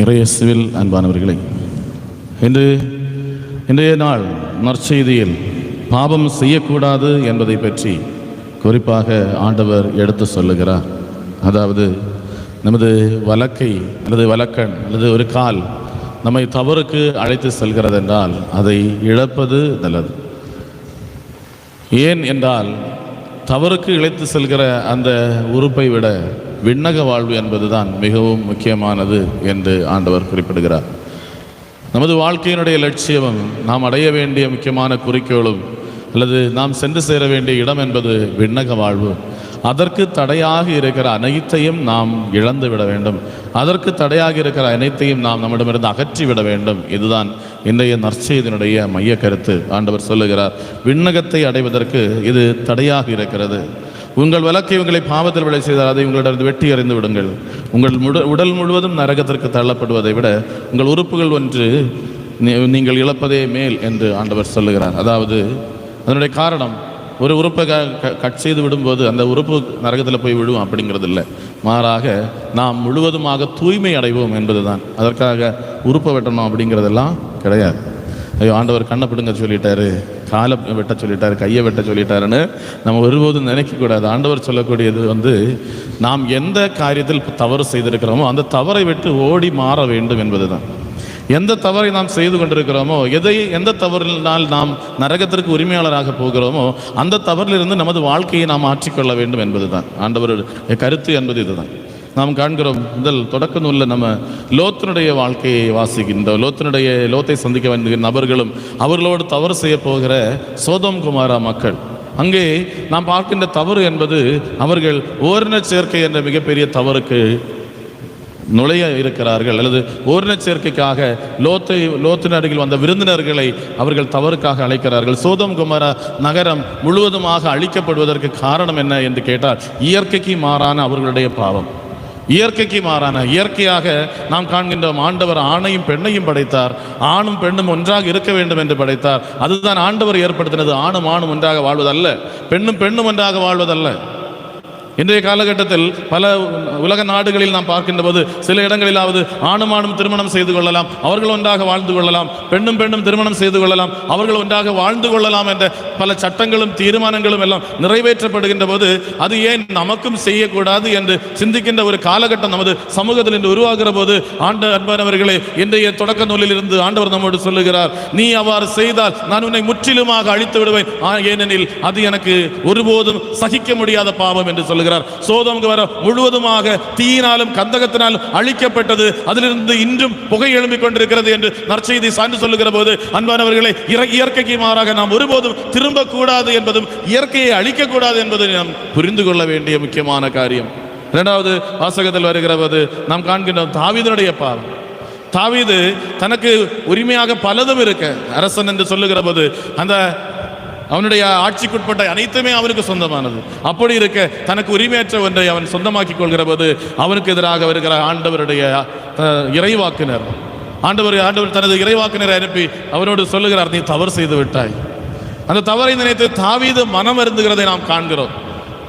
இறையசுவில் அன்பானவர்களே இன்று இன்றைய நாள் நற்செய்தியில் பாபம் செய்யக்கூடாது என்பதை பற்றி குறிப்பாக ஆண்டவர் எடுத்து சொல்லுகிறார். அதாவது நமது வழக்கை அல்லது வழக்கன் அல்லது ஒரு கால் நம்மை தவறுக்கு அழைத்து செல்கிறது என்றால் அதை இழப்பது நல்லது. ஏன் என்றால் தவறுக்கு இழைத்து செல்கிற அந்த உறுப்பை விட விண்ணக வாழ்வு என்பதுதான் மிகவும் முக்கியமானது என்று ஆண்டவர் குறிப்பிடுகிறார். நமது வாழ்க்கையினுடைய லட்சியமும் நாம் அடைய வேண்டிய முக்கியமான குறிக்கோளும் அல்லது நாம் சென்று சேர வேண்டிய இடம் என்பது விண்ணக வாழ்வு. அதற்கு தடையாக இருக்கிற அனைத்தையும் நாம் இழந்து விட வேண்டும். அதற்கு தடையாக இருக்கிற அனைத்தையும் நாம் நம்மிடமிருந்து அகற்றி விட வேண்டும். இதுதான் இன்றைய நற்செய்தினுடைய மைய கருத்து. ஆண்டவர் சொல்லுகிறார் விண்ணகத்தை அடைவதற்கு இது தடையாக இருக்கிறது. உங்கள் விளக்கை உங்களை பாவத்தில் விளை செய்தால் அதை உங்களிடம் வெட்டி அறிந்து விடுங்கள். உங்கள் முட உடல் முழுவதும் நரகத்திற்கு தள்ளப்படுவதை விட உங்கள் உறுப்புகள் ஒன்று நீங்கள் இழப்பதே மேல் என்று ஆண்டவர் சொல்லுகிறார். அதாவது அதனுடைய காரணம் ஒரு உறுப்பை க கட் செய்து விடும்போது அந்த உறுப்பு நரகத்தில் போய் விழும் அப்படிங்கிறது இல்லை மாறாக நாம் முழுவதுமாக தூய்மை அடைவோம் என்பதுதான். அதற்காக உறுப்பை வெட்டணும் அப்படிங்கிறதெல்லாம் கிடையாது. ஐயோ ஆண்டவர் கண்ணை பிடுங்க சொல்லிட்டாரு காலை வெட்ட சொல்லிட்டாரு கையை வெட்ட சொல்லிட்டாருன்னு நம்ம ஒருபோதும் நினைக்கக்கூடாது. ஆண்டவர் சொல்லக்கூடியது வந்து நாம் எந்த காரியத்தில் தவறு செய்திருக்கிறோமோ அந்த தவறை விட்டு ஓடி மாற வேண்டும் என்பது தான் எந்த தவறை நாம் செய்து கொண்டிருக்கிறோமோ எதை எந்த தவறினால் நாம் நரகத்திற்கு உரிமையாளராக போகிறோமோ அந்த தவறிலிருந்து நமது வாழ்க்கையை நாம் மாற்றிக்கொள்ள வேண்டும் என்பதுதான். ஆண்டவர் கருத்து என்பது இதுதான். நாம் காண்கிறோம் முதல் தொடக்க நூலில் நம்ம லோத்தினுடைய வாழ்க்கையை வாசிக்கின்றோம் லோத்தினுடைய லோத்தை சந்திக்க வேண்டிய நபர்களும் அவர்களோடு தவறு செய்ய போகிற சோதம் குமாரா மக்கள். அங்கே நாம் பார்க்கின்ற தவறு என்பது அவர்கள் ஓரின சேர்க்கை என்ற மிகப்பெரிய தவறுக்கு நுழைய இருக்கிறார்கள். அல்லது ஓரின சேர்க்கைக்காக லோத்தை லோத்தின் அருகில் வந்த விருந்தினர்களை அவர்கள் தவறுக்காக அழைக்கிறார்கள். சோதம் குமார நகரம் முழுவதுமாக அழிக்கப்படுவதற்கு காரணம் என்ன என்று கேட்டால் இயற்கைக்கு மாறான அவர்களுடைய பாவம். இயற்கைக்கு மாறான இயற்கையாக நாம் காண்கின்றோம் ஆண்டவர் ஆணையும் பெண்ணையும் படைத்தார். ஆணும் பெண்ணும் ஒன்றாக இருக்க வேண்டும் என்று படைத்தார். அதுதான் ஆண்டவர் ஏற்படுத்தினது. ஆணும் ஆணும் ஒன்றாக வாழ்வதல்ல. பெண்ணும் பெண்ணும் ஒன்றாக வாழ்வதல்ல. இன்றைய காலகட்டத்தில் பல உலக நாடுகளில் நாம் பார்க்கின்ற போது சில இடங்களிலாவது ஆணும் ஆணும் திருமணம் செய்து கொள்ளலாம் அவர்கள் ஒன்றாக வாழ்ந்து கொள்ளலாம் பெண்ணும் பெண்ணும் திருமணம் செய்து கொள்ளலாம் அவர்கள் ஒன்றாக வாழ்ந்து கொள்ளலாம் என்ற பல சட்டங்களும் தீர்மானங்களும் எல்லாம் நிறைவேற்றப்படுகின்ற போது அது ஏன் நமக்கும் செய்யக்கூடாது என்று சிந்திக்கின்ற ஒரு காலகட்டம் நமது சமூகத்தில் இன்று உருவாகிற போது ஆண்ட அன்பானவர்களே இன்றைய தொடக்க நூலில் இருந்து ஆண்டவர் நம்மோடு சொல்லுகிறார் நீ அவ்வாறு செய்தால் நான் உன்னை முற்றிலுமாக அழித்து விடுவேன். ஏனெனில் அது எனக்கு ஒருபோதும் சகிக்க முடியாத பாவம் என்று சொல்லுகிறார். சோதம் வர முழுவதுமாக தீயினாலும் கந்தகத்தினாலும் அழிக்கப்பட்டது. அதிலிருந்து இன்றும் புகை எழும்பிக் கொண்டிருக்கிறது என்று நற்செய்தி சான்று சொல்லுகிற போது அன்பானவர்களை இற- இயற்கைக்கு மாறாக நாம் ஒருபோதும் திரும்பக்கூடாது என்பதும் இயற்கையை அழிக்கக்கூடாது என்பதை நாம் புரிந்து கொள்ள வேண்டிய முக்கியமான காரியம். இரண்டாவது வாசகத்தில் வருகிற போது நாம் காண்கின்றோம் தாவிதனுடைய பாவம். தாவிது தனக்கு உரிமையாக பலதும் இருக்க அரசன் என்று சொல்லுகிற போது அந்த அவனுடைய ஆட்சிக்குட்பட்ட அனைத்துமே அவனுக்கு சொந்தமானது. அப்படி இருக்க தனக்கு உரிமையற்ற ஒன்றை அவன் சொந்தமாக்கிக் கொள்கிற போது அவனுக்கு எதிராக வருகிற ஆண்டவருடைய இறைவாக்குனர். ஆண்டவர் ஆண்டவர் தனது இறைவாக்கினரை அனுப்பி அவனோடு சொல்லுகிறார் நீ தவறு செய்து விட்டாய். அந்த தவறை நினைத்து தாவீது மனம் அருந்துகிறதை நாம் காண்கிறோம்.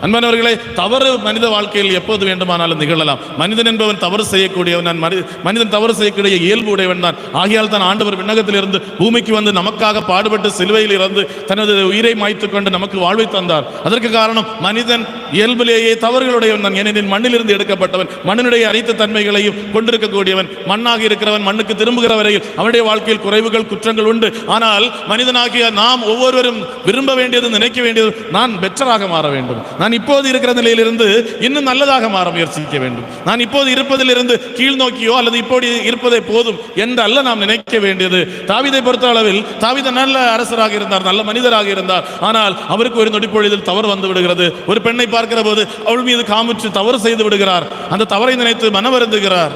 அன்பானவர்களே தவறு மனித வாழ்க்கையில் எப்போது வேண்டுமானாலும் நிகழலாம். மனிதன் என்பவன் தவறு செய்யக்கூடியவன் நான் மனி- மனிதன் தவறு செய்யக்கூடிய இயல்பு உடையவன் தான். ஆகையால் தான் ஆண்டவர் விண்ணகத்திலிருந்து பூமிக்கு வந்து நமக்காக பாடுபட்டு சிலுவையில் இருந்து தனது உயிரை மாய்த்து கொண்டு நமக்கு வாழ்வை தந்தார். அதற்கு காரணம் மனிதன் இயல்பிலேயே தவறுகளுடையவன் தான். ஏனெனில் மண்ணிலிருந்து எடுக்கப்பட்டவன் மண்ணினுடைய அனைத்து தன்மைகளையும் கொண்டிருக்கக்கூடியவன் மண்ணாக இருக்கிறவன் மண்ணுக்கு திரும்புகிற வரையில் அவனுடைய வாழ்க்கையில் குறைவுகள் குற்றங்கள் உண்டு. ஆனால் மனிதனாகிய நாம் ஒவ்வொருவரும் விரும்ப வேண்டியது நினைக்க வேண்டியது நான் பெற்றராக மாற வேண்டும். நான் நான் இப்போது இருக்கிற நிலையிலிருந்து இன்னும் நல்லதாக மாற முயற்சிக்க வேண்டும். நான் இப்போது இருப்பதிலிருந்து கீழ் நோக்கியோ அல்லது இப்போது இருப்பதே போதும் என்று அல்ல நாம் நினைக்க வேண்டியது. தாவிதை பொறுத்த அளவில் தாவித நல்ல அரசராக இருந்தார் நல்ல மனிதராக இருந்தார். ஆனால் அவருக்கு ஒரு நொடிப்பொழுதில் தவறு வந்து விடுகிறது. ஒரு பெண்ணை பார்க்கிற போது அவள் மீது காமிச்சு தவறு செய்து விடுகிறார். அந்த தவறை நினைத்து மனவருந்துகிறார்.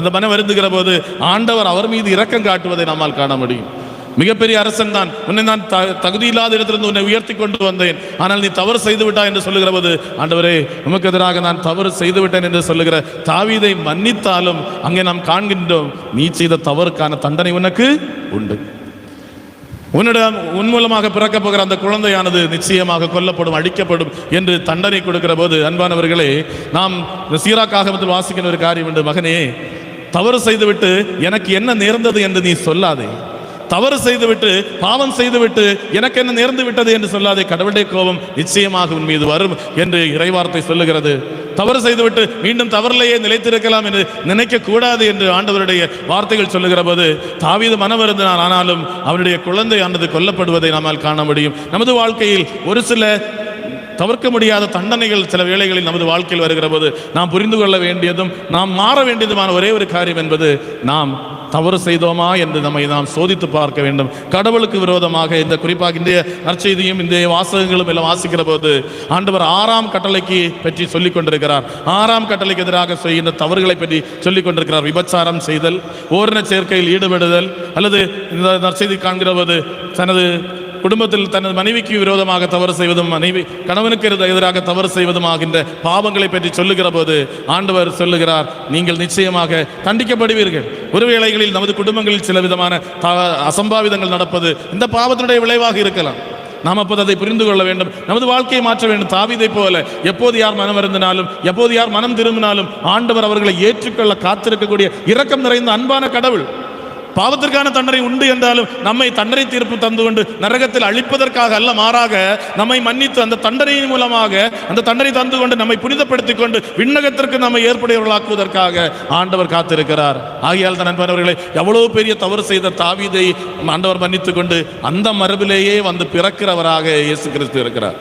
அந்த மனம் வருந்துகிற போது ஆண்டவர் அவர் மீது இரக்கம் காட்டுவதை நம்மால் காண முடியும். மிகப்பெரிய அரசன் தான். உன்னை நான் த- தகுதி இல்லாத இடத்திலிருந்து உன்னை உயர்த்தி கொண்டு வந்தேன். ஆனால் நீ தவறு செய்து விட்டாய் என்று சொல்லுகிற போது ஆண்டவரே உமக்கு எதிராக நான் தவறு செய்து விட்டேன் என்று சொல்லுகிற தாவீதை மன்னித்தாலும் அங்கே நாம் காண்கின்றோம் நீ செய்த தவறுக்கான தண்டனை உனக்கு உண்டு. உன்னிடம் உன் மூலமாக பிறக்கப் போகிற அந்த குழந்தையானது நிச்சயமாக கொல்லப்படும் அழிக்கப்படும் என்று தண்டனை கொடுக்கிற போது அன்பானவர்களே நாம் இந்த சீராக்காகமத்தில் வாசிக்கிற ஒரு காரியம் உண்டு. மகனே தவறு செய்துவிட்டு எனக்கு என்ன நேர்ந்தது என்று நீ சொல்லாதே. தவறு செய்துவிட்டு பாவம் செய்துவிட்டு எனக்கு என்ன நேர்ந்து விட்டது என்று சொல்லாதே கடவுளுடைய கோபம் நிச்சயமாக உன் மீது வரும் என்று இறைவார்த்தை சொல்லுகிறது. தவறு செய்துவிட்டு மீண்டும் தவறிலேயே நிலைத்திருக்கலாம் என்று நினைக்க கூடாது என்று ஆண்டவருடைய வார்த்தைகள் சொல்லுகிற போது தாவீது மனவருந்தினான். ஆனாலும் அவருடைய குழந்தை ஆனது கொல்லப்படுவதை நம்மால் காண முடியும். நமது வாழ்க்கையில் ஒரு சில தவிர்க்க முடியாத தண்டனைகள் சில வேளைகளில் நமது வாழ்க்கையில் வருகிற போது நாம் புரிந்து கொள்ள வேண்டியதும் நாம் மாற வேண்டியதுமான ஒரே ஒரு காரியம் என்பது நாம் தவறு செய்தோமா என்று நம்மை நாம் சோதித்து பார்க்க வேண்டும். கடவுளுக்கு விரோதமாக இந்த குறிப்பாக இந்திய நற்செய்தியும் இந்த வாசகங்களும் எல்லாம் வாசிக்கிற போது ஆண்டவர் ஆறாம் கட்டளைக்கு பற்றி சொல்லிக் கொண்டிருக்கிறார். ஆறாம் கட்டளைக்கு எதிராக செய்கின்ற தவறுகளை பற்றி சொல்லிக் கொண்டிருக்கிறார். விபச்சாரம் செய்தல் ஓரின சேர்க்கையில் ஈடுபடுதல் அல்லது இந்த நற்செய்தி காண்கிற போது தனது குடும்பத்தில் தனது மனைவிக்கு விரோதமாக தவறு செய்வதும் மனைவி கணவனுக்கு எதிராக தவறு செய்வதும் ஆகின்ற பாவங்களை பற்றி சொல்லுகிற போது ஆண்டவர் சொல்லுகிறார் நீங்கள் நிச்சயமாக தண்டிக்கப்படுவீர்கள். ஒரு வேளைகளில் நமது குடும்பங்களில் சில விதமான அசம்பாவிதங்கள் நடப்பது இந்த பாவத்தினுடைய விளைவாக இருக்கலாம். நாம் அப்போது அதை புரிந்து கொள்ள வேண்டும். நமது வாழ்க்கையை மாற்ற வேண்டும். தாவிதை போல எப்போது யார் மனம் வருந்தினாலும் எப்போது யார் மனம் திரும்பினாலும் ஆண்டவர் அவர்களை ஏற்றுக்கொள்ள காத்திருக்கக்கூடிய இரக்கம் நிறைந்த அன்பான கடவுள். பாவத்திற்கான தண்டனை உண்டு என்றாலும் நம்மை தண்டனை தீர்ப்பு தந்து கொண்டு நரகத்தில் அழிப்பதற்காக அல்ல மாறாக நம்மை மன்னித்து அந்த தண்டனையின் மூலமாக அந்த தண்டனை தந்து கொண்டு நம்மை புனிதப்படுத்திக் கொண்டு விண்ணகத்திற்கு நம்மை ஏற்புடையவர்களாக்குவதற்காக ஆண்டவர் காத்திருக்கிறார். ஆகியால் தான் நண்பர்களே எவ்வளவு பெரிய தவறு செய்த தாவீதை ஆண்டவர் மன்னித்துக் கொண்டு அந்த மரபிலேயே வந்து பிறக்கிறவராக இயேசு கிறிஸ்து இருக்கிறார்.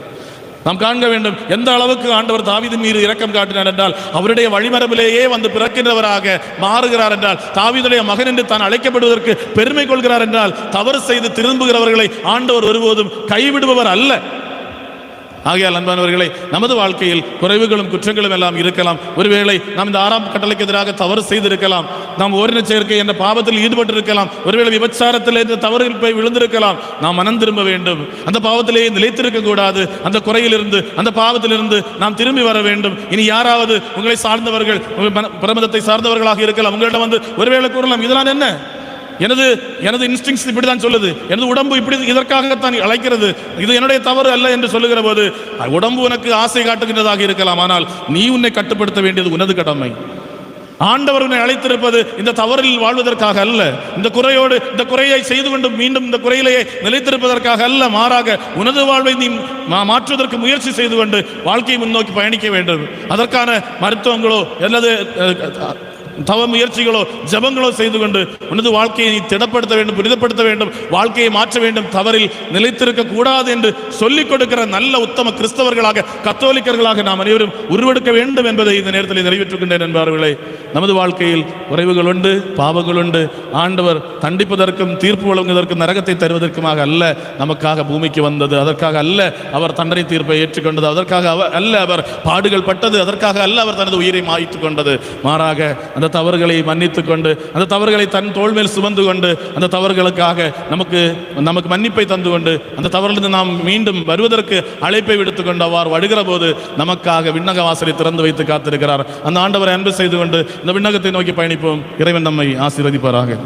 நாம் காண்க வேண்டும் எந்த அளவுக்கு ஆண்டவர் தாவிதின் மீது இரக்கம் காட்டினார் என்றால் அவருடைய வழிமரபிலேயே வந்து பிறக்கின்றவராக மாறுகிறார் என்றால் தாவிதுடைய மகன் என்று தான் அழைக்கப்படுவதற்கு பெருமை கொள்கிறார் என்றால் தவறு செய்து திரும்புகிறவர்களை ஆண்டவர் ஒருபோதும் கைவிடுபவர் அல்ல. ஆகையால் அன்பானவர்களை நமது வாழ்க்கையில் குறைவுகளும் குற்றங்களும் எல்லாம் இருக்கலாம். ஒருவேளை நாம் இந்த ஆறாம் கட்டளைக்கு எதிராக தவறு செய்திருக்கலாம். நாம் ஓரின சேர்க்கை என்ற பாவத்தில் ஈடுபட்டிருக்கலாம். ஒருவேளை விபச்சாரத்தில் இந்த தவறில் போய் விழுந்திருக்கலாம். நாம் மனம் திரும்ப வேண்டும். அந்த பாவத்திலேயே நிலைத்திருக்க கூடாது. அந்த குறையிலிருந்து அந்த பாவத்திலிருந்து நாம் திரும்பி வர வேண்டும். இனி யாராவது உங்களை சார்ந்தவர்கள் மன- பிரமதத்தை சார்ந்தவர்களாக இருக்கலாம். உங்களிடம் வந்து ஒருவேளை கூறலாம். இதெல்லாம் என்ன? எனது எனது இன்ஸ்டிங்ஸ் இப்படி தான் சொல்லுது. எனது உடம்பு இப்படி இதற்காகத்தான் அழைக்கிறது. இது என்னுடைய தவறு அல்ல என்று சொல்லுகிற போது உடம்பு உனக்கு ஆசை காட்டுகின்றதாக இருக்கலாம். ஆனால் நீ உன்னை கட்டுப்படுத்த வேண்டியது உனது கடமை. ஆண்டவர் உன்னை அழைத்திருப்பது இந்த தவறில் வாழ்வதற்காக அல்ல. இந்த குறையோடு இந்த குறையை செய்து கொண்டு மீண்டும் இந்த குறையிலேயே நிலைத்திருப்பதற்காக அல்ல. மாறாக உனது வாழ்வை நீ மா- மாற்றுவதற்கு முயற்சி செய்து கொண்டு வாழ்க்கையை முன்னோக்கி பயணிக்க வேண்டும். அதற்கான மருத்துவங்களோ அல்லது தவ முயற்சிகளோ ஜபங்களோ செய்து கொண்டு உனது வாழ்க்கையை நீ திடப்படுத்த வேண்டும் புனிதப்படுத்த வேண்டும் வாழ்க்கையை மாற்ற வேண்டும் தவறில் நிலைத்திருக்க கூடாது என்று சொல்லிக் கொடுக்கிற நல்ல உத்தம கிறிஸ்தவர்களாக கத்தோலிக்கர்களாக நாம் அனைவரும் உருவெடுக்க வேண்டும் என்பதை இந்த நேரத்தில் நிறைவேற்றுகின்றேன் என்பார்களே. நமது வாழ்க்கையில் குறைவுகள் உண்டு பாவங்கள் உண்டு. ஆண்டவர் தண்டிப்பதற்கும் தீர்ப்பு வழங்குவதற்கும் நரகத்தை தருவதற்குமாக அல்ல நமக்காக பூமிக்கு வந்தது. அதற்காக அல்ல அவர் தண்டனை தீர்ப்பை ஏற்றுக்கொண்டது. அதற்காக அவர் அல்ல அவர் பாடுகள் பட்டது. அதற்காக அல்ல அவர் தனது உயிரை மாய்த்து கொண்டது. மாறாக அந்த தவறுகளை மன்னித்து கொண்டு அந்த தவறுகளை தன் தோள் மேல் சுமந்து கொண்டு அந்த தவறுகளுக்காக நமக்கு நமக்கு மன்னிப்பை தந்து கொண்டு அந்த தவறிலிருந்து நாம் மீண்டும் வருவதற்கு அழைப்பை விடுத்து கொண்டு அவ்வாறு வருகிற போது நமக்காக விண்ணக வாசலை திறந்து வைத்து காத்திருக்கிறார். அந்த ஆண்டவரை அன்பு செய்து கொண்டு இந்த விண்ணகத்தை நோக்கி பயணிப்போம். இறைவன் நம்மை ஆசீர்வதிப்பாராக.